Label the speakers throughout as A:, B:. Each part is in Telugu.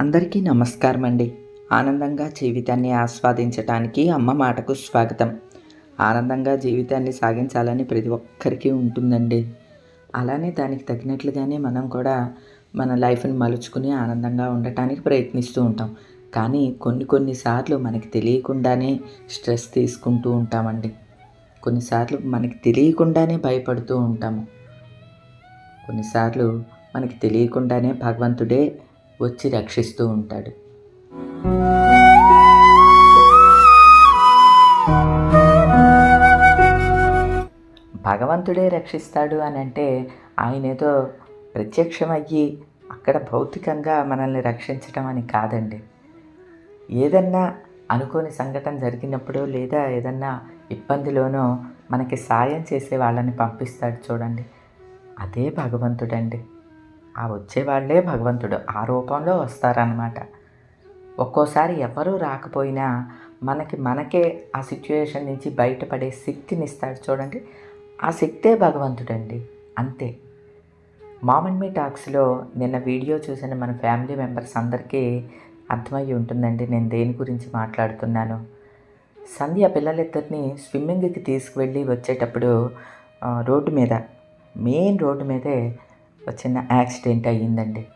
A: అందరికీ నమస్కారం అండి ఆనందంగా జీవితాన్ని ఆస్వాదించటానికి అమ్మ మాటకు స్వాగతం. ఆనందంగా జీవితాన్ని సాగించాలని ప్రతి ఒక్కరికి ఉంటుందండి. అలానే దానికి తగినట్లుగానే మనం కూడా మన లైఫ్ని మలుచుకుని ఆనందంగా ఉండటానికి ప్రయత్నిస్తూ ఉంటాం. కానీ కొన్ని కొన్నిసార్లు మనకి తెలియకుండానే స్ట్రెస్ తీసుకుంటూ ఉంటామండి. కొన్నిసార్లు మనకి తెలియకుండానే భయపడుతూ ఉంటాము. కొన్నిసార్లు మనకి తెలియకుండానే భగవంతుడే వచ్చి రక్షిస్తూ ఉంటాడు. భగవంతుడే రక్షిస్తాడు అని అంటే ఆయన ఏదో ప్రత్యక్షమయ్యి అక్కడ భౌతికంగా మనల్ని రక్షించడం అని కాదండి. ఏదన్నా అనుకోని సంఘటన జరిగినప్పుడు లేదా ఏదన్నా ఇబ్బందిలోనో మనకి సాయం చేసే వాళ్ళని పంపిస్తాడు చూడండి. అదే భగవంతుడండి. ఆ వచ్చేవాళ్ళే భగవంతుడు. ఆ రూపంలో వస్తారనమాట ఒక్కోసారి ఎవరూ రాకపోయినా మనకి మనకే ఆ సిచ్యువేషన్ నుంచి బయటపడే శక్తిని ఇస్తాడు చూడండి. ఆ శక్తే భగవంతుడండి. అంతే. మామన్ మీ టాక్స్లో నిన్న వీడియో చూసిన మన ఫ్యామిలీ మెంబర్స్ అందరికీ అర్థమయ్యి ఉంటుందండి. నేను దేని గురించి మాట్లాడుతున్నాను. సంధ్య పిల్లలిద్దరిని స్విమ్మింగ్కి తీసుకువెళ్ళి వచ్చేటప్పుడు రోడ్డు మీద మెయిన్ రోడ్డు మీదే ఒక చిన్న యాక్సిడెంట్ అయ్యిందండి.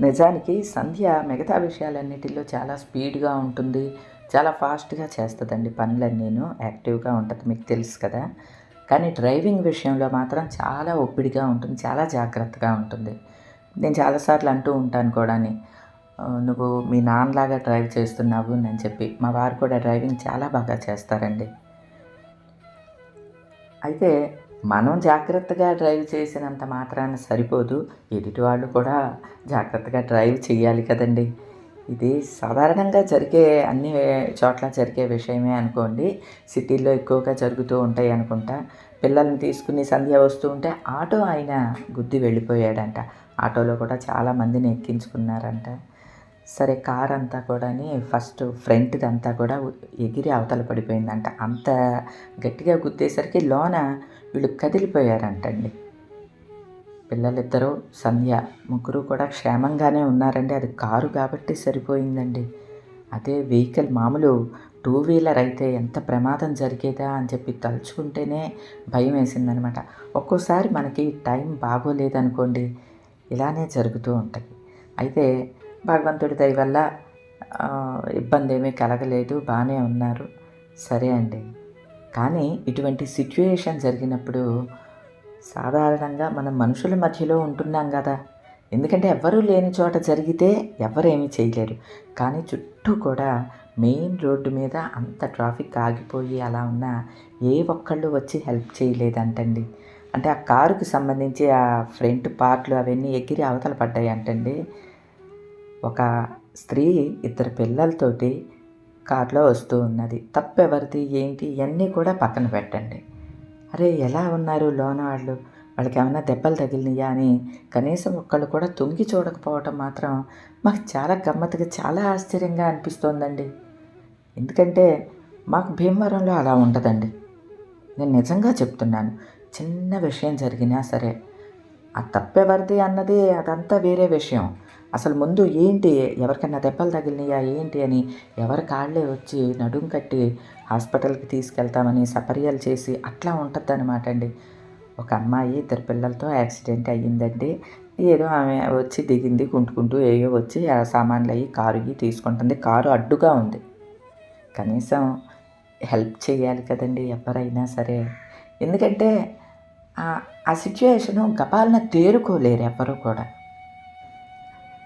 A: నిజానికి సంధ్య మిగతా విషయాలన్నిటిలో చాలా స్పీడ్గా ఉంటుంది. చాలా ఫాస్ట్గా చేస్తుందండి పనులన్నీను యాక్టివ్గా ఉంటుంది మీకు తెలుసు కదా. కానీ డ్రైవింగ్ విషయంలో మాత్రం చాలా ఒప్పిడిగా ఉంటుంది. చాలా జాగ్రత్తగా ఉంటుంది. నేను చాలాసార్లు అంటూ ఉంటాను కూడాని నువ్వు మీ నాన్నలాగా డ్రైవ్ చేస్తున్నావు అని చెప్పి. మా వారు కూడా డ్రైవింగ్ చాలా బాగా చేస్తారండి. అయితే మనం జాగ్రత్తగా డ్రైవ్ చేసినంత మాత్రాన సరిపోదు. ఎదుటి వాళ్ళు కూడా జాగ్రత్తగా డ్రైవ్ చేయాలి కదండి. ఇది సాధారణంగా జరిగే అన్ని చోట్ల జరిగే విషయమే అనుకోండి. సిటీల్లో ఎక్కువగా జరుగుతూ ఉంటాయి అనుకుంటా. పిల్లల్ని తీసుకుని సంధ్య వస్తూ ఉంటే ఆటో ఆయన గుద్ది వెళ్ళిపోయాడంట. ఆటోలో కూడా చాలా మందిని ఎక్కించుకున్నారంట. సరే కార్ అంతా కూడా ఫస్ట్ ఫ్రంట్ అంతా కూడా ఎగిరి అవతల పడిపోయిందంట. అంత గట్టిగా గుద్దేసరికి లోన వీళ్ళు కదిలిపోయారంటండి. పిల్లలిద్దరూ సంధ్య ముగ్గురు కూడా క్షేమంగానే ఉన్నారండి. అది కారు కాబట్టి సరిపోయిందండి. అదే వెహికల్ మామూలు టూ వీలర్ అయితే ఎంత ప్రమాదం జరిగేదా అని చెప్పి తలుచుకుంటేనే భయం వేసిందనమాట. ఒక్కోసారి మనకి టైం బాగోలేదనుకోండి ఇలానే జరుగుతూ ఉంటాయి. అయితే భగవంతుడి దయ వల్ల ఇబ్బంది ఏమీ కలగలేదు బాగానే ఉన్నారు. సరే అండి. కానీ ఇటువంటి సిచ్యుయేషన్ జరిగినప్పుడు సాధారణంగా మనం మనుషుల మధ్యలో ఉంటున్నాం కదా. ఎందుకంటే ఎవ్వరూ లేని చోట జరిగితే ఎవరేమీ చేయలేరు. కానీ చుట్టూ కూడా మెయిన్ రోడ్డు మీద అంత ట్రాఫిక్ ఆగిపోయి అలా ఉన్న ఏ ఒక్కళ్ళు వచ్చి హెల్ప్ చేయలేదంటండి. అంటే ఆ కారుకి సంబంధించి ఆ ఫ్రంట్ పార్ట్లు అవన్నీ ఎగిరి అవతల పడ్డాయి అంటండి ఒక స్త్రీ ఇద్దరు పిల్లలతోటి కారులో వస్తూ ఉన్నది. తప్పెవరిది ఏంటి? ఇవన్నీ కూడా పక్కన పెట్టండి. అరే ఎలా ఉన్నారు లోన వాళ్ళు వాళ్ళకి ఏమైనా దెబ్బలు తగిలినాయా అని కనీసం ఒక్కళ్ళు కూడా తొంగి చూడకపోవటం మాత్రం మాకు చాలా గమ్మత్తుగా చాలా ఆశ్చర్యంగా అనిపిస్తోందండి. ఎందుకంటే మాకు భీమవరంలో అలా ఉండదండి. నేను నిజంగా చెప్తున్నాను చిన్న విషయం జరిగినా సరే. ఆ తప్పెవరిది అన్నది అదంతా వేరే విషయం. అసలు ముందు ఏంటి? ఎవరికైనా దెబ్బలు తగిలినాయా? ఏంటి అని ఎవరి కాళ్ళే వచ్చి నడుం కట్టి హాస్పిటల్కి తీసుకెళ్తామని సపర్యాలు చేసి అట్లా ఉంటుంది అనమాట అండి. ఒక అమ్మాయి ఇద్దరు పిల్లలతో యాక్సిడెంట్ అయ్యిందండి. ఏదో ఆమె వచ్చి దిగింది కుంటుకుంటూ ఏయో వచ్చి ఆ సామాన్లు అయ్యి కారు తీసుకుంటుంది. కారు అడ్డుగా ఉంది. కనీసం హెల్ప్ చేయాలి కదండి ఎవరైనా సరే. ఎందుకంటే ఆ- సిచ్యువేషను సిచ్యుయేషను గబాలన తేరుకోలేరు ఎవరు కూడా.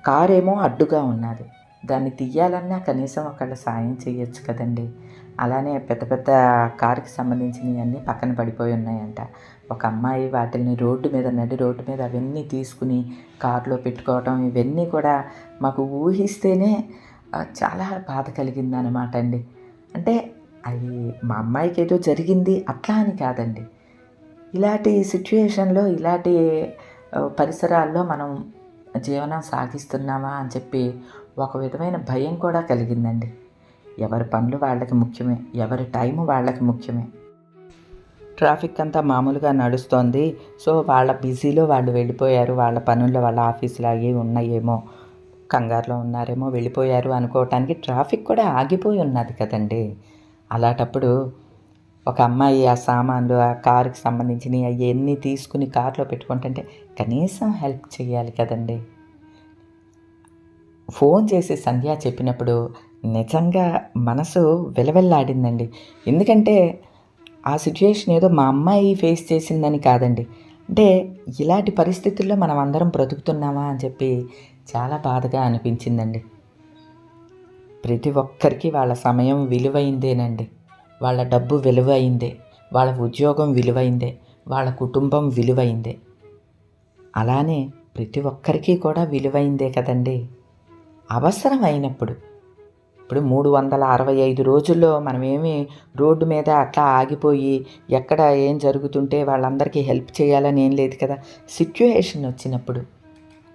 A: కారేమో అడ్డుగా ఉన్నది. దాన్ని తీయాలన్నా కనీసం ఒకళ్ళు సాయం చేయొచ్చు కదండి. అలానే పెద్ద పెద్ద కారుకి సంబంధించినవి అన్నీ పక్కన పడిపోయి ఉన్నాయంట. ఒక అమ్మాయి వాటిని రోడ్డు మీద నడి రోడ్డు మీద అవన్నీ తీసుకుని కారులో పెట్టుకోవటం ఇవన్నీ కూడా మాకు ఊహిస్తేనే చాలా బాధ కలిగింది అనమాట అండి. అంటే అది మా అమ్మాయికి ఏదో జరిగింది అట్లా అని కాదండి. ఇలాంటి సిచ్యువేషన్లో ఇలాంటి పరిసరాల్లో మనం జీవనం సాగిస్తున్నామా అని చెప్పి ఒక విధమైన భయం కూడా కలిగిందండి. ఎవరి పనులు వాళ్ళకి ముఖ్యమే ఎవరి టైము వాళ్ళకి ముఖ్యమే. ట్రాఫిక్ అంతా మామూలుగా నడుస్తోంది. సో వాళ్ళ బిజీలో వాళ్ళు వెళ్ళిపోయారు. వాళ్ళ పనుల్లో వాళ్ళ ఆఫీసులు అవి ఉన్నాయేమో కంగారులో ఉన్నారేమో వెళ్ళిపోయారు అనుకోవటానికి ట్రాఫిక్ కూడా ఆగిపోయి ఉన్నది కదండి. అలాంటప్పుడు ఒక అమ్మాయి ఆ సామాన్లు ఆ కారుకి సంబంధించినవి అవన్నీ తీసుకుని కారులో పెట్టుకుంటుంటే కనీసం హెల్ప్ చేయాలి కదండి. ఫోన్ చేసి సంధ్య చెప్పినప్పుడు నిజంగా మనసు విలవిల్లాడిందండి. ఎందుకంటే ఆ సిచ్యుయేషన్ ఏదో మా అమ్మాయి ఫేస్ చేసిందని కాదండి. అంటే ఇలాంటి పరిస్థితుల్లో మనం అందరం బ్రతుకుతున్నామా అని చెప్పి చాలా బాధగా అనిపించిందండి. ప్రతి ఒక్కరికి వాళ్ళ సమయం విలువైందేనండి. వాళ్ళ డబ్బు విలువైందే వాళ్ళ ఉద్యోగం విలువైందే వాళ్ళ కుటుంబం విలువైందే. అలానే ప్రతి ఒక్కరికి కూడా విలువైందే కదండి. అవసరమైనప్పుడు. ఇప్పుడు మూడు వందల అరవై ఐదు రోజుల్లో మనమేమి రోడ్డు మీద అట్లా ఆగిపోయి ఎక్కడ ఏం జరుగుతుంటే వాళ్ళందరికీ హెల్ప్ చేయాలని ఏం లేదు కదా. సిచ్యుయేషన్ వచ్చినప్పుడు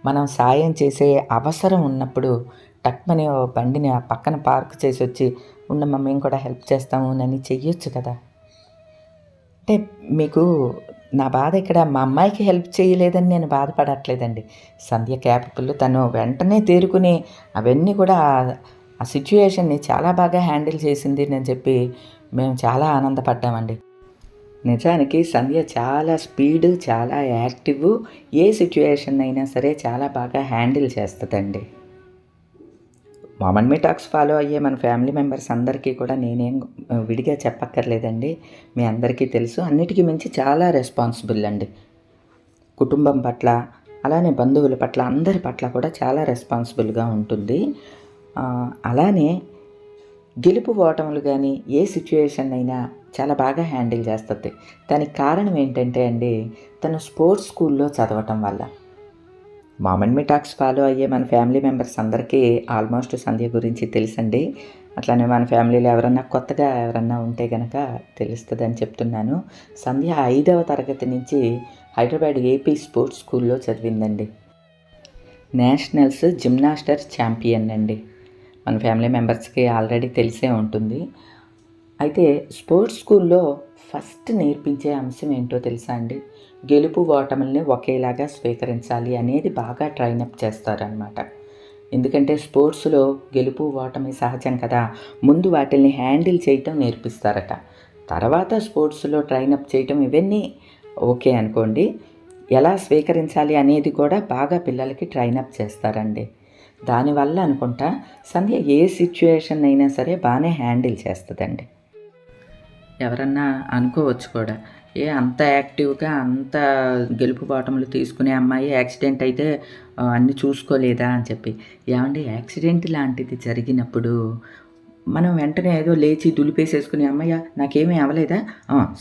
A: మనం సాయం చేసే అవసరం ఉన్నప్పుడు టక్మని ఓ బండిని ఆ పక్కన పార్క్ చేసి వచ్చి ఉండమ్మా మేము కూడా హెల్ప్ చేస్తాము అని చెయ్యొచ్చు కదా. అంటే మీకు నా బాధ ఇక్కడ మా అమ్మాయికి హెల్ప్ చేయలేదని నేను బాధపడట్లేదండి. సంధ్య క్యాపబుల్ తను వెంటనే తేరుకుని అవన్నీ కూడా ఆ- సిచ్యుయేషన్ని చాలా బాగా హ్యాండిల్ చేసింది అని చెప్పి మేము చాలా ఆనందపడ్డామండి. నిజానికి సంధ్య చాలా స్పీడ్ చాలా యాక్టివ్ ఏ సిచ్యుయేషన్ అయినా సరే చాలా బాగా హ్యాండిల్ చేస్తుందండి. మామన్ మీ టాక్స్ ఫాలో అయ్యే మన ఫ్యామిలీ మెంబర్స్ అందరికీ కూడా నేనేం విడిగా చెప్పక్కర్లేదండి. మీ అందరికీ తెలుసు. అన్నిటికీ మించి చాలా రెస్పాన్సిబుల్ అండి. కుటుంబం పట్ల అలానే బంధువుల పట్ల అందరి పట్ల కూడా చాలా రెస్పాన్సిబుల్గా ఉంటుంది. అలానే గెలుపు ఓటములు కానీ ఏ సిచ్యుయేషన్ అయినా చాలా బాగా హ్యాండిల్ చేస్తుంది. దానికి కారణం ఏంటంటే అండి తను స్పోర్ట్స్ స్కూల్లో చదవటం వల్ల. మామన్ మీ టాక్స్ ఫాలో అయ్యే మన ఫ్యామిలీ మెంబర్స్ అందరికీ ఆల్మోస్ట్ సంధ్య గురించి తెలుసండి. అట్లానే మన ఫ్యామిలీలో ఎవరన్నా కొత్తగా ఎవరన్నా ఉంటే కనుక తెలుస్తుందని చెప్తున్నాను. సంధ్య ఐదవ తరగతి నుంచి హైదరాబాద్ ఏపీ స్పోర్ట్స్ స్కూల్లో చదివిందండి. నేషనల్స్ జిమ్నాస్టర్ ఛాంపియన్ అండి. మన ఫ్యామిలీ మెంబర్స్కి ఆల్రెడీ తెలిసే ఉంటుంది. అయితే స్పోర్ట్స్ స్కూల్లో ఫస్ట్ నేర్పించే అంశం ఏంటో తెలుసా అండి? గెలుపు ఓటముల్ని ఒకేలాగా స్వీకరించాలి అనేది బాగా ట్రైనప్ చేస్తారనమాట ఎందుకంటే స్పోర్ట్స్లో గెలుపు ఓటమి సహజం కదా. ముందు వాటిల్ని హ్యాండిల్ చేయటం నేర్పిస్తారట. తర్వాత స్పోర్ట్స్లో ట్రైనప్ చేయటం ఇవన్నీ ఓకే అనుకోండి. ఎలా స్వీకరించాలి అనేది కూడా బాగా పిల్లలకి ట్రైనప్ చేస్తారండి. దానివల్ల అనుకుంటా సంధ్య ఏ సిచ్యుయేషన్ అయినా సరే బాగానే హ్యాండిల్ చేస్తుందండి. ఎవరన్నా అనుకోవచ్చు కూడా. ఏ అంత యాక్టివ్గా అంత గెలుపు బాటములు తీసుకునే అమ్మాయి యాక్సిడెంట్ అయితే అన్నీ చూసుకోలేదా అని చెప్పి. ఏమంటే యాక్సిడెంట్ లాంటిది జరిగినప్పుడు మనం వెంటనే ఏదో లేచి దులిపేసేసుకుని అమ్మయ్య నాకేమీ అవ్వలేదా?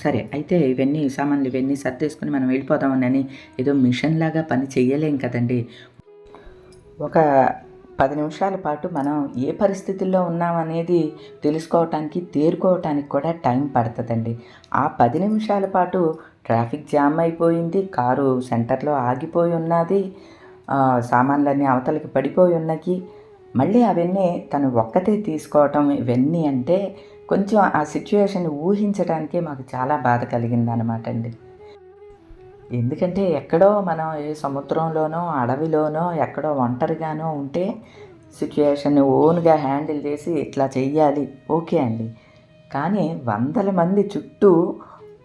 A: సరే అయితే ఇవన్నీ సామాన్లు ఇవన్నీ సర్దేసుకుని మనం వెళ్ళిపోదామని ఏదో మిషన్ లాగా పని చేయలేం కదండి. ఒక పది నిమిషాల పాటు మనం ఏ పరిస్థితుల్లో ఉన్నామనేది తెలుసుకోవటానికి తేరుకోవటానికి కూడా టైం పడుతుందండి. ఆ పది నిమిషాల పాటు ట్రాఫిక్ జామ్ అయిపోయింది కారు సెంటర్లో ఆగిపోయి ఉన్నది సామాన్లన్నీ అవతలకి పడిపోయి ఉన్నకి మళ్ళీ అవన్నీ తను ఒక్కతే తీసుకోవటం ఇవన్నీ అంటే కొంచెం ఆ సిచ్యువేషన్ ఊహించడానికే మాకు చాలా బాధ కలిగిందనమాట అండి ఎందుకంటే ఎక్కడో మనం ఏ సముద్రంలోనో అడవిలోనో ఎక్కడో ఒంటరిగానో ఉంటే సిచ్యుయేషన్ని ఓన్గా హ్యాండిల్ చేసి ఇట్లా చెయ్యాలి. ఓకే అండి. కానీ వందల మంది చుట్టూ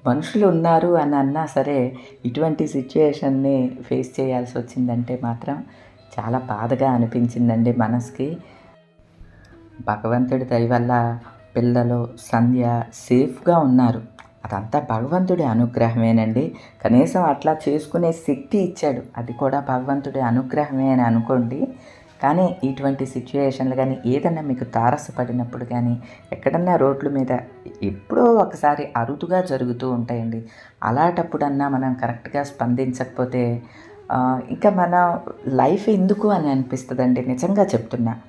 A: మనుషులు ఉన్నారు అని అన్నా సరే ఇటువంటి సిచ్యుయేషన్ని ఫేస్ చేయాల్సి వచ్చిందంటే మాత్రం చాలా బాధగా అనిపించిందండి మనసుకి. భగవంతుడి దయ వల్ల పిల్లలు సంధ్య సేఫ్గా ఉన్నారు. అదంతా భగవంతుడి అనుగ్రహమేనండి. కనీసం అట్లా చేసుకునే శక్తి ఇచ్చాడు. అది కూడా భగవంతుడి అనుగ్రహమే అని అనుకోండి. కానీ ఇటువంటి సిచ్యుయేషన్లు కానీ ఏదన్నా మీకు తారసపడినప్పుడు కానీ ఎక్కడన్నా రోడ్ల మీద ఎప్పుడో ఒకసారి అరుదుగా జరుగుతూ ఉంటాయండి. అలాంటప్పుడన్నా మనం కరెక్ట్గా స్పందించకపోతే ఇంకా మన లైఫ్ ఎందుకు అని అనిపిస్తుందండి. నిజంగా చెప్తున్నా.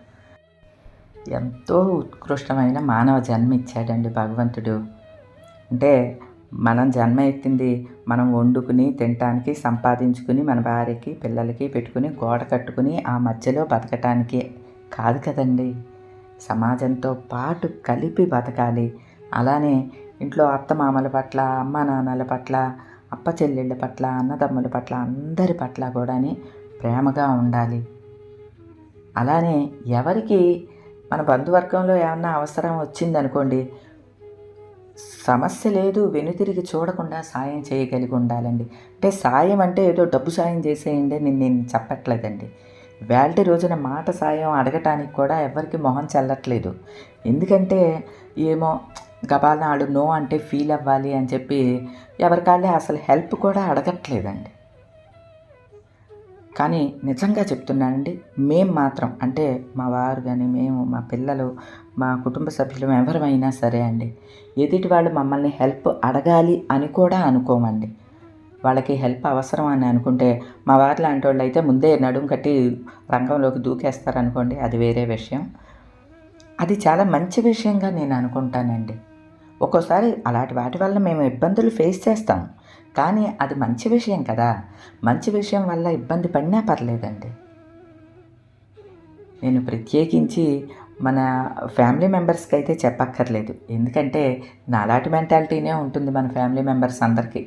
A: ఎంతో ఉత్కృష్టమైన మానవ జన్మ ఇచ్చాడండి భగవంతుడు. అంటే మనం జన్మ ఎత్తింది మనం వండుకుని తినటానికి సంపాదించుకుని మన భార్యకి పిల్లలకి పెట్టుకుని గోడ కట్టుకుని ఆ మధ్యలో బతకటానికి కాదు కదండి. సమాజంతో పాటు కలిపి బతకాలి. అలానే ఇంట్లో అత్తమామల పట్ల అమ్మ నాన్నల పట్ల అప్ప చెల్లెళ్ళ పట్ల అన్నదమ్ముల పట్ల అందరి పట్ల కూడాని ప్రేమగా ఉండాలి. అలానే ఎవరికి మన బంధువర్గంలో ఏమన్నా అవసరం వచ్చిందనుకోండి సమస్య లేదు వెనుతిరిగి చూడకుండా సాయం చేయగలిగి ఉండాలండి. అంటే సాయం అంటే ఏదో డబ్బు సాయం చేసేయండి నేను నేను చెప్పట్లేదండి. వేల్టి రోజున మాట సాయం అడగటానికి కూడా ఎవరికి మొహం చల్లట్లేదు. ఎందుకంటే ఏమో గబాలనాడు నో అంటే ఫీల్ అవ్వాలి అని చెప్పి ఎవరికాళ్ళే అసలు హెల్ప్ కూడా అడగట్లేదండి. కానీ నిజంగా చెప్తున్నానండి మేము మాత్రం అంటే మా వారు కానీ మేము మా పిల్లలు మా కుటుంబ సభ్యులు ఎవరమైనా సరే అండి ఎదుటి వాళ్ళు మమ్మల్ని హెల్ప్ అడగాలి అని కూడా అనుకోమండి. వాళ్ళకి హెల్ప్ అవసరం అని అనుకుంటే మా వారు లాంటి వాళ్ళు అయితే ముందే నడుం కట్టి రంగంలోకి దూకేస్తారనుకోండి అది వేరే విషయం. అది చాలా మంచి విషయంగా నేను అనుకుంటానండి. ఒక్కోసారి అలాంటి వాటి వల్ల మేము ఇబ్బందులు ఫేస్ చేస్తాం. కానీ అది మంచి విషయం కదా. మంచి విషయం వల్ల ఇబ్బంది పడినా పర్లేదండి. నేను ప్రత్యేకించి మన ఫ్యామిలీ మెంబర్స్కి అయితే చెప్పక్కర్లేదు. ఎందుకంటే నాలాటి మెంటాలిటీనే ఉంటుంది మన ఫ్యామిలీ మెంబర్స్ అందరికీ.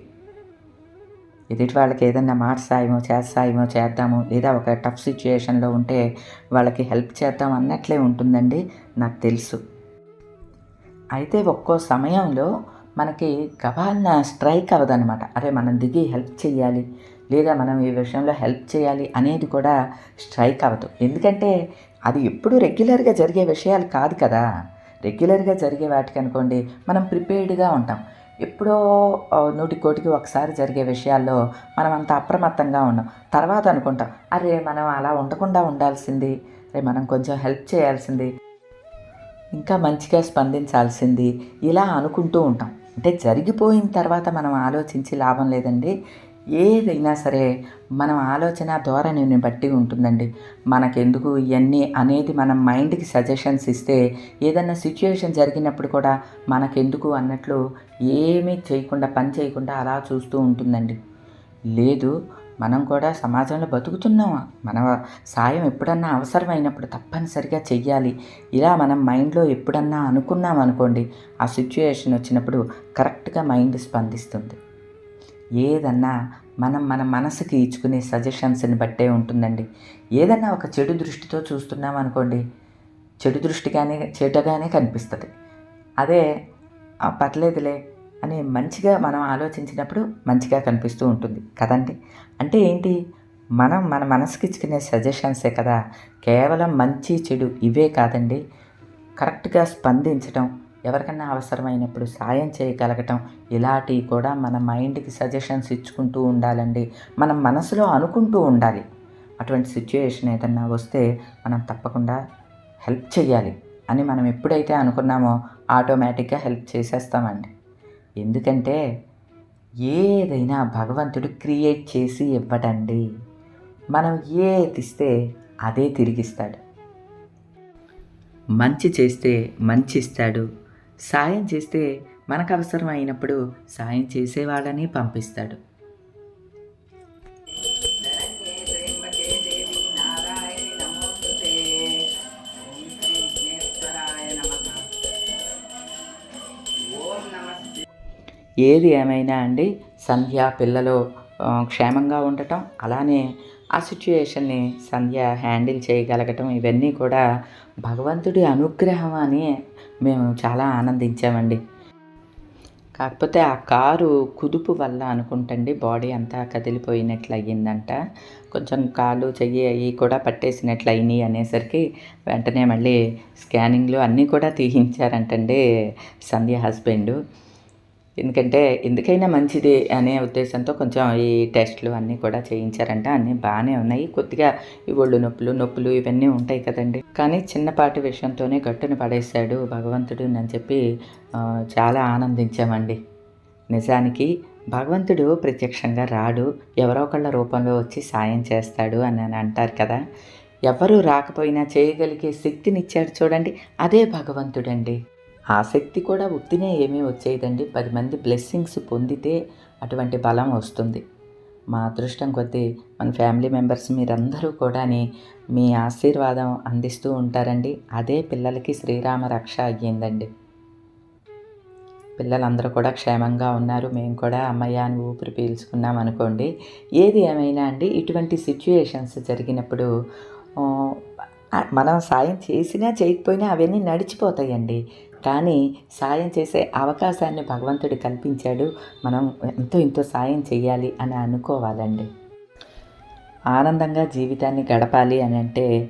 A: ఎదుటి వాళ్ళకి ఏదన్నా మాట సాయమో చేస్తాయేమో చేద్దాము లేదా ఒక టఫ్ సిచ్యుయేషన్లో ఉంటే వాళ్ళకి హెల్ప్ చేద్దాం అన్నట్లే ఉంటుందండి నాకు తెలుసు. అయితే ఒక్కో సమయంలో మనకి గబాలన స్ట్రైక్ అవ్వదనమాట అరే మనం దిగి హెల్ప్ చేయాలి లేదా మనం ఈ విషయంలో హెల్ప్ చేయాలి అనేది కూడా స్ట్రైక్ అవ్వదు. ఎందుకంటే అది ఎప్పుడు రెగ్యులర్గా జరిగే విషయాలు కాదు కదా. రెగ్యులర్గా జరిగే వాటికి అనుకోండి మనం ప్రిపేర్డ్గా ఉంటాం. ఎప్పుడో నూటి కోటికి ఒకసారి జరిగే విషయాల్లో మనం అంత అప్రమత్తంగా ఉన్నాం. తర్వాత అనుకుంటాం అరే మనం అలా ఉండకుండా ఉండాల్సింది అరే మనం కొంచెం హెల్ప్ చేయాల్సింది ఇంకా మంచిగా స్పందించాల్సింది ఇలా అనుకుంటూ ఉంటాం. అంటే జరిగిపోయిన తర్వాత మనం ఆలోచించి లాభం లేదండి. ఏదైనా సరే మనం ఆలోచన ధోరణిని బట్టి ఉంటుందండి. మనకెందుకు ఇవన్నీ అనేది మనం మైండ్కి సజెషన్స్ ఇస్తే ఏదన్నా సిచ్యుయేషన్ జరిగినప్పుడు కూడా మనకెందుకు అన్నట్లు ఏమీ చేయకుండా పని చేయకుండా అలా చూస్తూ ఉంటుందండి. లేదు మనం కూడా సమాజంలో బతుకుతున్నామా? మన సాయం ఎప్పుడన్నా అవసరమైనప్పుడు తప్పనిసరిగా చెయ్యాలి. ఇలా మనం మైండ్లో ఎప్పుడన్నా అనుకున్నాం అనుకోండి ఆ సిచ్యుయేషన్ వచ్చినప్పుడు కరెక్ట్గా మైండ్ స్పందిస్తుంది. ఏదన్నా మనం మన మనసుకి ఇచ్చుకునే సజెషన్స్ని బట్టే ఉంటుందండి. ఏదన్నా ఒక చెడు దృష్టితో చూస్తున్నాం అనుకోండి చెడు దృష్టిగానే చెడుగానే కనిపిస్తుంది. అదే పర్లేదులే అని మంచిగా మనం ఆలోచించినప్పుడు మంచిగా కనిపిస్తూ ఉంటుంది కదండి. అంటే ఏంటి? మనం మన మనసుకి ఇచ్చుకునే సజెషన్సే కదా. కేవలం మంచి చెడు ఇవే కాదండి. కరెక్ట్గా స్పందించడం ఎవరికన్నా అవసరమైనప్పుడు సాయం చేయగలగటం ఇలాంటివి కూడా మన మైండ్కి సజెషన్స్ ఇచ్చుకుంటూ ఉండాలండి. మనం మనసులో అనుకుంటూ ఉండాలి. అటువంటి సిచ్యుయేషన్ ఏదన్నా వస్తే మనం తప్పకుండా హెల్ప్ చేయాలి అని మనం ఎప్పుడైతే అనుకున్నామో ఆటోమేటిక్గా హెల్ప్ చేసేస్తామండి. ఎందుకంటే ఏదైనా భగవంతుడు క్రియేట్ చేసి ఇవ్వడండి మనం ఏది ఇస్తే అదే తిరిగిస్తాడు. మంచి చేస్తే మంచి ఇస్తాడు. సాయం చేస్తే మనకు అవసరం అయినప్పుడు సాయం చేసేవాళ్ళని పంపిస్తాడు. ఏది ఏమైనా అండి సంధ్య పిల్లలు క్షేమంగా ఉండటం అలానే ఆ సిచ్యుయేషన్ని సంధ్య హ్యాండిల్ చేయగలగటం ఇవన్నీ కూడా భగవంతుడి అనుగ్రహం అని మేము చాలా ఆనందించామండి. కాకపోతే ఆ కారు కుదుపు వల్ల అనుకుంటండి బాడీ అంతా కదిలిపోయినట్లు అయ్యిందంట కొంచెం కాలు చెయ్యి అవి కూడా పట్టేసినట్లు అయినాయి అనేసరికి వెంటనే మళ్ళీ స్కానింగ్లు అన్నీ కూడా తీయించారంటండి సంధ్య హస్బెండ్. ఎందుకంటే ఎందుకైనా మంచిది అనే ఉద్దేశంతో కొంచెం ఈ టెస్ట్లు అన్నీ కూడా చేయించారంట. అన్నీ బాగానే ఉన్నాయి. కొద్దిగా ఈ ఒళ్ళు నొప్పులు నొప్పులు ఇవన్నీ ఉంటాయి కదండి. కానీ చిన్నపాటి విషయంతోనే గట్టున పడేశాడు భగవంతుడు అని చెప్పి చాలా ఆనందించామండి. నిజానికి భగవంతుడు ప్రత్యక్షంగా రాడు. ఎవరో ఒకళ్ళ రూపంలో వచ్చి సాయం చేస్తాడు అని అని అంటారు కదా. ఎవరు రాకపోయినా చేయగలిగే శక్తినిచ్చాడు చూడండి. అదే భగవంతుడండి. ఆసక్తి కూడా ఉత్తినే ఏమీ వచ్చేదండి పది మంది బ్లెస్సింగ్స్ పొందితే అటువంటి బలం వస్తుంది. మా అదృష్టం కొద్దీ మన ఫ్యామిలీ మెంబర్స్ మీరందరూ కూడాని మీ ఆశీర్వాదం అందిస్తూ ఉంటారండి. అదే పిల్లలకి శ్రీరామ రక్ష అయ్యిందండి. పిల్లలందరూ కూడా క్షేమంగా ఉన్నారు. మేము కూడా అమ్మయ్య అని ఊపిరి పీల్చుకున్నాం అనుకోండి. ఏది ఏమైనా అండి ఇటువంటి సిచ్యుయేషన్స్ జరిగినప్పుడు మనం సాయం చేసినా చేయకపోయినా అవన్నీ నడిచిపోతాయండి. కానీ సాయం చేసే అవకాశాన్ని భగవంతుడు కల్పించాడు. మనం ఎంతో ఎంతో సాయం చేయాలి అని అనుకోవాలండి. ఆనందంగా జీవితాన్ని గడపాలి అని అంటే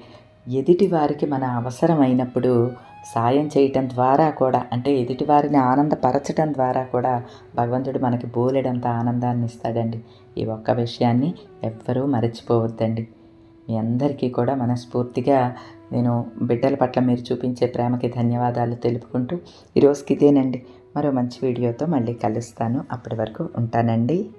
A: ఎదుటి వారికి మన అవసరమైనప్పుడు సాయం చేయటం ద్వారా కూడా అంటే ఎదుటి వారిని ఆనందపరచడం ద్వారా కూడా భగవంతుడు మనకి బోలెడంత ఆనందాన్ని ఇస్తాడండి. ఈ ఒక్క విషయాన్ని ఎవ్వరూ మర్చిపోవద్దండి. మీ అందరికీ కూడా మనస్ఫూర్తిగా నేను బిడ్డల పట్ల మీరు చూపించే ప్రేమకి ధన్యవాదాలు తెలుపుకుంటూ ఈరోజుకి ఇదేనండి. మరో మంచి వీడియోతో మళ్ళీ కలుస్తాను. అప్పటి వరకు ఉంటానండి.